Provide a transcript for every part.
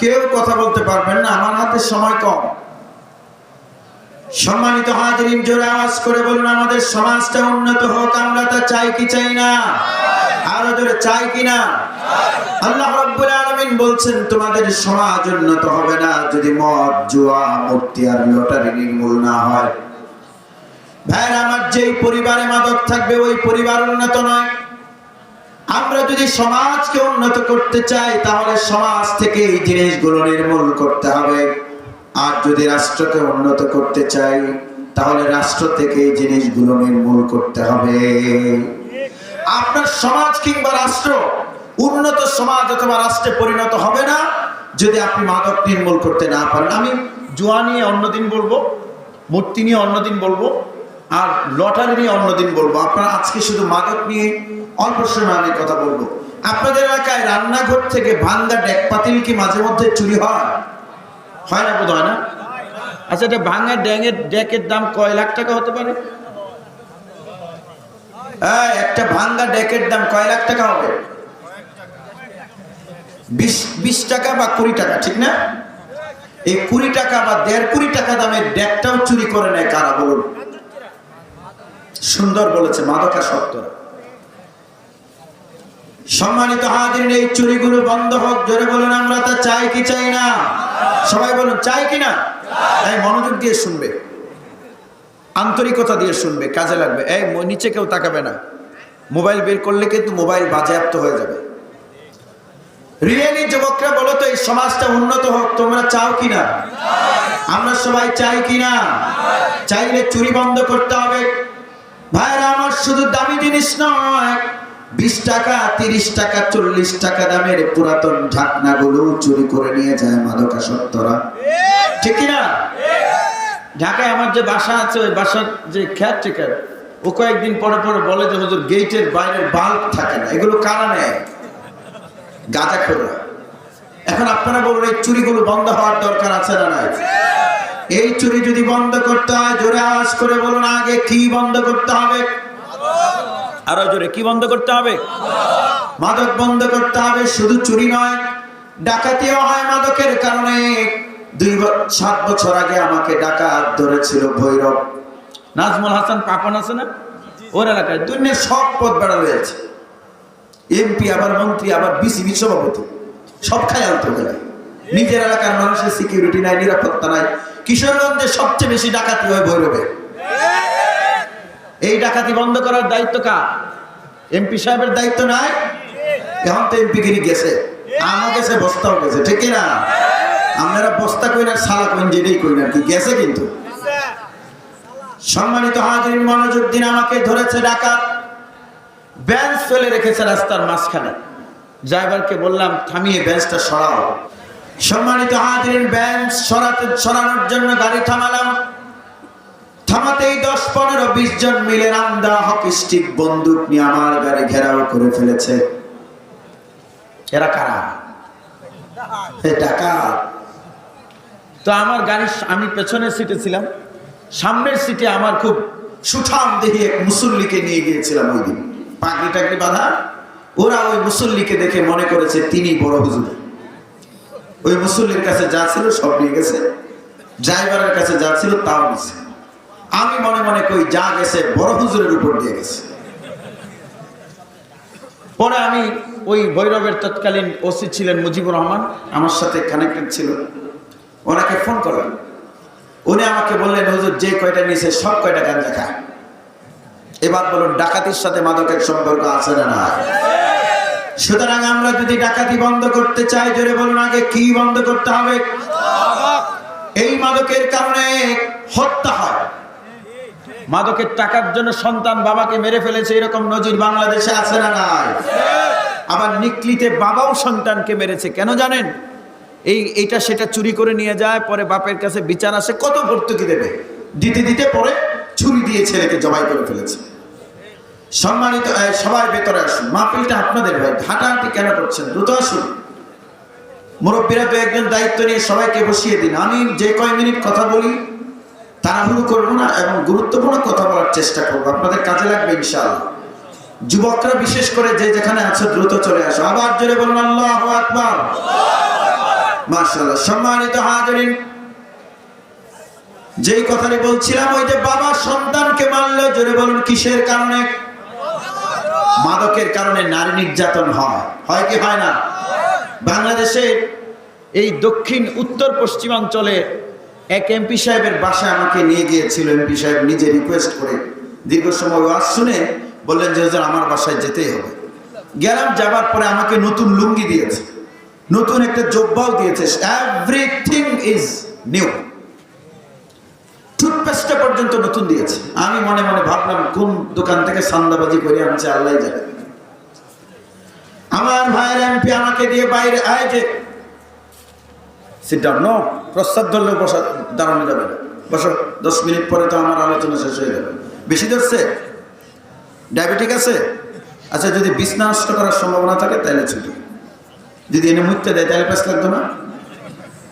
কেউ কথা বলতে পারবেন না, আমার হাতে সময় কম। সম্মানিত হাজিরিন, জোরে আওয়াজ করে বলুন, আমাদের সমাজটা উন্নত হোক, আমরা তা চাই কি চাই না? আরও জোরে, চাই কি না? আল্লাহ রাব্বুল আলামিন বলছেন, তোমাদের সমাজ উন্নত হবে না যদি মদ, জুয়া মূর্তি আর লটারি নির্মূল না হয়। ভাইর, আমার যেই পরিবারে মাদক থাকবে, ওই পরিবার উন্নত নয়। আমরা যদি সমাজকে উন্নত করতে চাই, তাহলে সমাজ থেকে এই জিনিসগুলো নির্মূল করতে হবে। আর যদি রাষ্ট্রকে উন্নত করতে চাই, তাহলে রাষ্ট্র থেকে এই জিনিসগুলো নির্মূল করতে হবে। আপনার সমাজ কিংবা রাষ্ট্র, উন্নত সমাজ অথবা রাষ্ট্রে পরিণত হবে না যদি আপনি মাদক নির্মূল করতে না পারেন। আমি জুয়া নিয়ে অন্যদিন বলব, মূর্তি নিয়ে অন্যদিন বলব, আর লটারি নিয়ে অন্যদিন বলব। আপনারা আজকে শুধু মাদক নিয়ে অল্প সময় আমি কথা বলব। আপনাদের এলাকায় রান্নাঘর থেকে ভাঙ্গা ডেক পাতিল কি মাঝে মধ্যে চুরি হয়? হয় না বোধ হয় না? আচ্ছা এটা ভাঙ্গা ড্যাঙের ডেকের দাম কয় লাখ টাকা হতে পারে? একটা ভাঙ্গা ডেকের দাম কয় লাখ টাকা হবে? বিশ টাকা বা কুড়ি টাকা, ঠিক না? এই কুড়ি টাকা বা দেড় কুড়ি টাকা দামের ডেকটাও চুরি করে নেয় কারা, বলুন? সুন্দর বলেছে মাদকা সত্তরা সম্মানিত হাজির এই চুরিগুলো বন্ধ হোক, জোরে বলুন, আমরা তা চাই কি চাই না? সবাই বলুন, চাই কি না? তাই মনোযোগ দিয়ে শুনবে, আন্তরিকতা দিয়ে শুনবে, কাজে লাগবে। এই নিচে কেউ তাকাবে না। মোবাইল বের করলে কিন্তু মোবাইল বাজেয়াপ্ত হয়ে যাবে। রিয়েলি যুবকরা, বলো তো, এই সমাজটা উন্নত হোক, তোমরা চাও কি না? আমরা সবাই চাই কি না? চাইলে চুরি বন্ধ করতে হবে। ভাইরা, আমার শুধু দামি জিনিস নয় বিশ টাকা, তিরিশ টাকা, চল্লিশ টাকা দামের পুরাতন ঢাকনা ঢাকনাগুলো চুরি করে নিয়ে যায় মাদকাসক্তরা। ঠিক কিনা? ঢাকায় আমার যে বাসা আছে, ওই বাসার যে খ্যাত টেকার ও কয়েকদিন পরে পরে বলে যে হুজুর গেটের বাইরের বাল্ব থাকে না, এগুলো কারা নেয়? গাঁজা খোররা এখন আপনারা বলুন, এই চুরিগুলো বন্ধ হওয়ার দরকার আছে না নাই? এই চুরি যদি বন্ধ করতে হয়, জোরে আওয়াজ করে বলুন, আগে কি বন্ধ করতে হবে? আরও জোরে কি বন্ধ করতে হবে? মাদক বন্ধ করতে হবে শুধু চুরি নয় ডাকাতিও হয় মাদকের কারণে। দুই সাত বছর আগে আমাকে ডাকাত ধরেছিল ভৈরব। নাজমুল হাসান পাপন আছে না? ওর এলাকায়। দুনিয়ার সব পদ বেড়া রয়েছে এমপি আবার মন্ত্রী আবার বিসিবি সভাপতি সব খায় আলতো গেলে নিজের এলাকার মানুষের সিকিউরিটি নাই নিরাপত্তা নাই। কিশোরগঞ্জে সবচেয়ে বেশি ডাকাতি হয় ভৈরবে। এই ডাকাতি বন্ধ করার দায়িত্ব কার? এমপি সাহেবের দায়িত্ব নাই? এখন তো এমপি গিরি গেছে। আমও গেছে বস্তাও গেছে, ঠিক না আপনারা বস্তা কই না সালা কইন, যেটাই কই না কি, গেছে কিন্তু। সম্মানিত হাজির মনোযোগ দিন আমাকে ধরেছে ডাকাত। বেঞ্চ ফেলে রেখেছে রাস্তার মাঝখানে। ড্রাইভারকে বললাম, থামিয়ে বেঞ্চটা সরাও। সম্মানিত হাজির বেঞ্চ সরাতে সরানোর জন্য গাড়ি থামালাম। দশ, পনেরো, বিশ জন মিলে রামদা হকি স্টিক বন্দুক নিয়ে আমার গাড়ি ঘেরাও করে ফেলেছে। এরা কারা? ডাকাত তো আমার আমি পেছনের সিটে ছিলাম। সামনের সিটে আমার খুব সুঠাম দেহি এক মুসল্লিকে নিয়ে গিয়েছিলাম ওই দিন। পাগড়ি টাগড়ি বাঁধা। ওরা ওই মুসল্লিকে দেখে মনে করেছে তিনি বড় হুজুর। ওই মুসল্লির কাছে যা ছিল সব নিয়ে গেছে। ড্রাইভারের কাছে যা ছিল তাও নিছে। আমি মনে মনে কই, যা গেছে, বড় হুজুরের উপর দিয়ে গেছে। পরে আমি ওই ভৈরবের তৎকালীন ওসি ছিলেন মুজিবুর রহমান, আমার সাথে কানেক্টেড ছিল। ওনাকে ফোন করলাম। উনি আমাকে বললেন, হুজুর, যে কয়টা নিয়েছে, সব কয়টা গাঞ্জা খায়? এবার বলুন, ডাকাতির সাথে মাদকের সম্পর্ক আছে না না সুতরাং আমরা যদি ডাকাতি বন্ধ করতে চাই, জোরে বলুন আগে, কি বন্ধ করতে হবে? এই মাদকের কারণে হত্যা হয়। মাদকের টাকার জন্য সন্তান বাবাকে মেরে ফেলেছে, এরকম নজির বাংলাদেশে আছে না নাই? আবার নিকলিতে বাবাও সন্তানকে মেরেছে, কেন জানেন? এই, এইটা সেটা চুরি করে নিয়ে যায়, পরে বাপের কাছে বিচার আসে, কত ভর্তুকি দেবে? দিতে দিতে পরে ছুরি দিয়ে ছেলেকে জবাই করে ফেলেছে। সম্মানিত সবাই ভেতরে আসুন। মাহফিলটা আপনাদের ভাই হাঁটাহাঁটি কেন করছেন? দ্রুত আসুন। মুরব্বীরা তো একজন দায়িত্ব নিয়ে সবাইকে বসিয়ে দিন। আমি যে কয় মিনিট কথা বলি তাড়াহুড়ো করব না এবং গুরুত্বপূর্ণ কথা বলার চেষ্টা করব। আপনাদের কাজে লাগবে ইনশাআল্লাহ। যুবকরা বিশেষ করে যে যেখানে আছো, দ্রুত চলে আসো। আবার জোরে বলুন, আল্লাহ আকবার। মাশাআল্লাহ। সম্মানিত হাজিরিন, যেই কথাটি বলছিলাম, ওই যে বাবা সন্তানকে মারলো জোরে বলুন, কিসের কারণে? মাদকের কারণে নারী নির্যাতন হয়। হয় কি হয় না? বাংলাদেশে এই দক্ষিণ, উত্তর, পশ্চিমাঞ্চলে এক এমপি সাহেবের বাসায় আমাকে নিয়ে গিয়েছিল, এমপি সাহেব নিজে রিকোয়েস্ট করে দীর্ঘ সময় ওয়াজ শুনে বললেন যে, হুজুর, আমার বাসায় যেতেই হবে। গেলাম, যাবার পরে আমাকে নতুন লুঙ্গি দিয়েছে, নতুন একটা জব্বাও দিয়েছে এভরিথিং ইজ নিউ টুথপেস্টটা পর্যন্ত নতুন দিয়েছে। আমি মনে মনে ভাবলাম, কোন দোকান থেকে সান্দাবাজি করে আনছে আল্লাহ জানে। আমার ভাইয়ের এমপি আমাকে দিয়ে বাইরে আয় যে সিট ডাউন নো প্রস্তাব ধরলে বসা, দাঁড়ানো যাবে বসো, দশ মিনিট পরে তো আমার আলোচনা শেষ হয়ে যাবে। বেশি ধরছে? ডায়াবেটিক আছে? আচ্ছা যদি বিছনা নষ্ট করার সম্ভাবনা থাকে, তাহলে ছুটি। যদি এনে মুখতে দেয়, তাহলে পেস লাগতো না?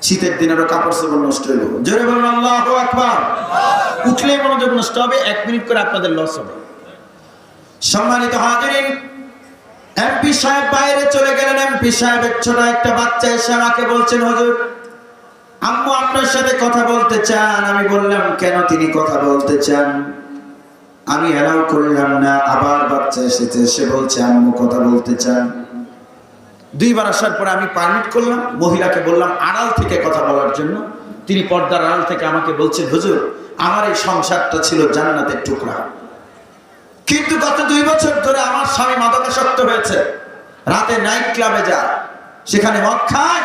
শীতের দিন আরও কাপড় চোপড় নষ্ট হইল। জোরে বলুন, আল্লাহ আকবার। উঠলেই মনোযোগ নষ্ট হবে, এক মিনিট করে আপনাদের লস হবে। সম্মানিত হাজিরিন, এমপি সাহেব বাইরে চলে গেলেন। এমপি সাহেবের ছোট একটা বাচ্চা এসে আমাকে বলছেন, হুজুর আম্মু আপনার সাথে কথা বলতে চান? আমি বললাম, কেন তিনি কথা বলতে চান? আমি অ্যালাউ করলাম না, আবার বাচ্চা এসেছে, সে বলছে, আম্মু কথা বলতে চান? দুইবার আসার পরে আমি পারমিট করলাম, মহিলাকে বললাম, আড়াল থেকে কথা বলার জন্য। তিনি পর্দার আড়াল থেকে আমাকে বলছেন হুজুর, আমার এই সংসারটা ছিল জান্নাতের টুকরা। কিন্তু গত দুই বছর ধরে আমার স্বামী মাদকাসক্ত হয়েছে। রাতে নাইট ক্লাবে যায়, সেখানে মদ খায়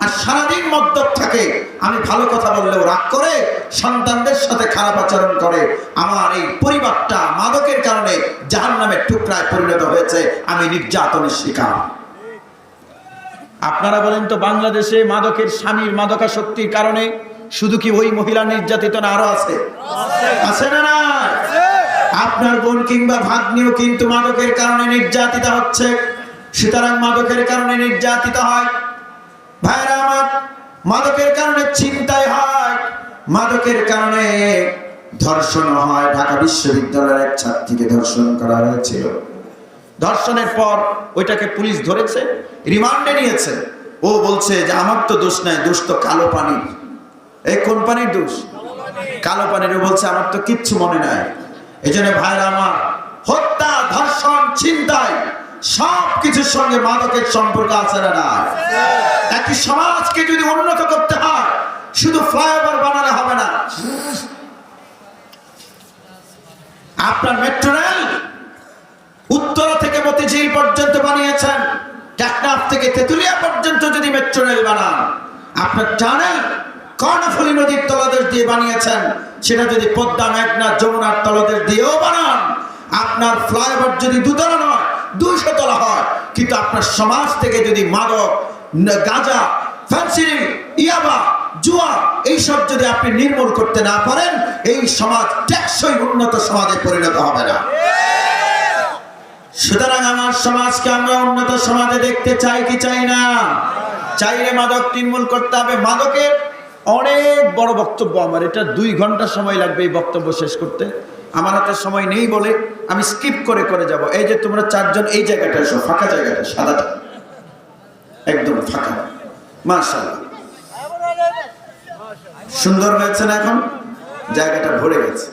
আর সারাদিন মদ্যপ থাকে। আমি ভালো কথা বললেও রাগ করে সন্তানদের সাথে খারাপ আচরণ করে। আমার এই পরিবারটা মাদকের কারণে জাহান নামের টুকরায় পরিণত হয়েছে। আমি নির্যাতনের শিকার। আপনারা বলেন তো বাংলাদেশে মাদকের স্বামীর মাদকাসক্তির কারণে শুধু কি ওই মহিলা নির্যাতিত না আরও আছে? আছে না না আপনার বোন কিংবা ভাগ্নিও কিন্তু মাদকের কারণে নির্যাতিত হচ্ছে। সুতরাং মাদকের কারণে নির্যাতিত হয়। ভাইরা আমার, মাদকের কারণে চিন্তায় হয়, মাদকের কারণে ধর্ষণ হয়। ঢাকা বিশ্ববিদ্যালয়ের এক ছাত্রীকে ধর্ষণ করা হয়েছিল। ধর্ষণের পর ওইটাকে পুলিশ ধরেছে, রিমান্ডে নিয়েছে। ও বলছে যে, আমার তো দোষ নাই, দোষ তো কালো পানির। এই কোন পানির দোষ? কালো পানির। বলছে, আমার তো কিচ্ছু মনে নাই। এই জন্য ভাইরা আমার, হত্যা, ধর্ষণ চিন্তায় সব কিছুর সঙ্গে মাদকের সম্পর্ক আছে না একটি সমাজকে যদি উন্নত করতে হয়, শুধু ফ্লাইওভার বানালে হবে না। আপনার মেট্রো রেল উত্তরা থেকে মতিঝিল পর্যন্ত বানিয়েছেন, টেকনাফ থেকে তেতুলিয়া পর্যন্ত যদি মেট্রো রেল বানান, আপনার টানেল কর্ণফুলী নদীর তলদেশ দিয়ে বানিয়েছেন, সেটা যদি পদ্মা, মেঘনা, যমুনার তলদেশ দিয়েও বানান, আপনার ফ্লাইওভার যদি দুতলা নয় দুইশো তলা হয়। কিন্তু আপনার সমাজ থেকে যদি মাদক গাঁজা, ফ্যান্সিং, ইয়াবা, জুয়া, এইসব যদি আপনি নির্মূল করতে না পারেন, এই সমাজ টেকসই উন্নত সমাজে পরিণত হবে না। সুতরাং আমার সমাজকে আমরা উন্নত সমাজে দেখতে চাই কি চাই না? চাইলে মাদক নির্মূল করতে হবে। মাদকের অনেক বড় বক্তব্য আমার। এটা দুই ঘণ্টা সময় লাগবে এই বক্তব্য শেষ করতে। আমার হাতে সময় নেই বলে আমি স্কিপ করে করে যাব। এই যে তোমরা চারজন এই জায়গাটা এসো, ফাঁকা জায়গাটা, সাদাটা। একদম ফাঁকা। মাশাআল্লাহ। সুন্দর হয়েছে না এখন? জায়গাটা ভরে গেছে।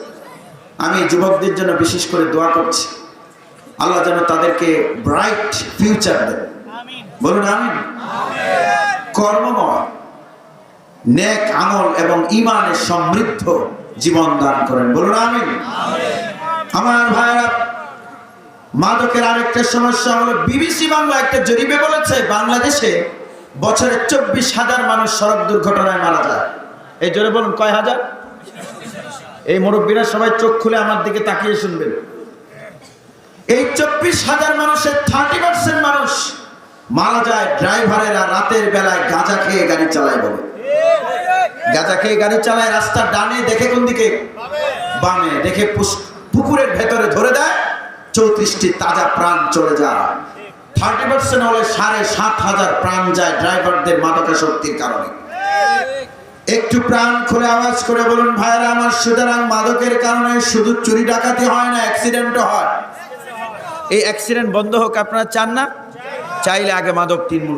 আমি যুবকদের জন্য বিশেষ করে দোয়া করছি। আল্লাহ যেন তাদেরকে ব্রাইট ফিউচার দেন। বলুন আমি কর্মময়, নেক আমল এবং ইমানের সমৃদ্ধ জীবন দান করেন। বলুন আমি আমার ভাইরা মাদকের আরেকটা সমস্যা হলো, বিবিসি বাংলা একটা জরিপে বলেছে, বাংলাদেশে বছরে চব্বিশ হাজার মানুষ সড়ক দুর্ঘটনায় মারা যায়। এই জোরে বলুন, কয় হাজার? এই মুরব্বীরা সবাই চোখ খুলে আমার দিকে তাকিয়ে শুনবেন। এই চব্বিশ হাজার মানুষের থার্টি পার্সেন্ট মানুষ মারা যায় ড্রাইভারেরা রাতের বেলায় গাঁজা খেয়ে গাড়ি চালায় বলে। গাঁজা খেয়ে গাড়ি চালায়, রাস্তার ডানে দেখে কোন দিকে? বামে দেখে পুকুরের ভেতরে ধরে দেয়, চৌত্রিশটি তাজা প্রাণ চলে যায়। থার্টি পার্সেন্ট হলে সাড়ে সাত হাজার প্রাণ যায় ড্রাইভারদের মাদকাসক্তির কারণে। একটু প্রাণ খুলে আওয়াজ করে বলুন ভাইরা আমার সুতরাং মাদকের কারণে শুধু চুরি ডাকাতি হয় না, অ্যাক্সিডেন্টও হয়। এই অ্যাক্সিডেন্ট বন্ধ হোক, আপনারা চান না? চাইলে আগে মাদক নির্মূল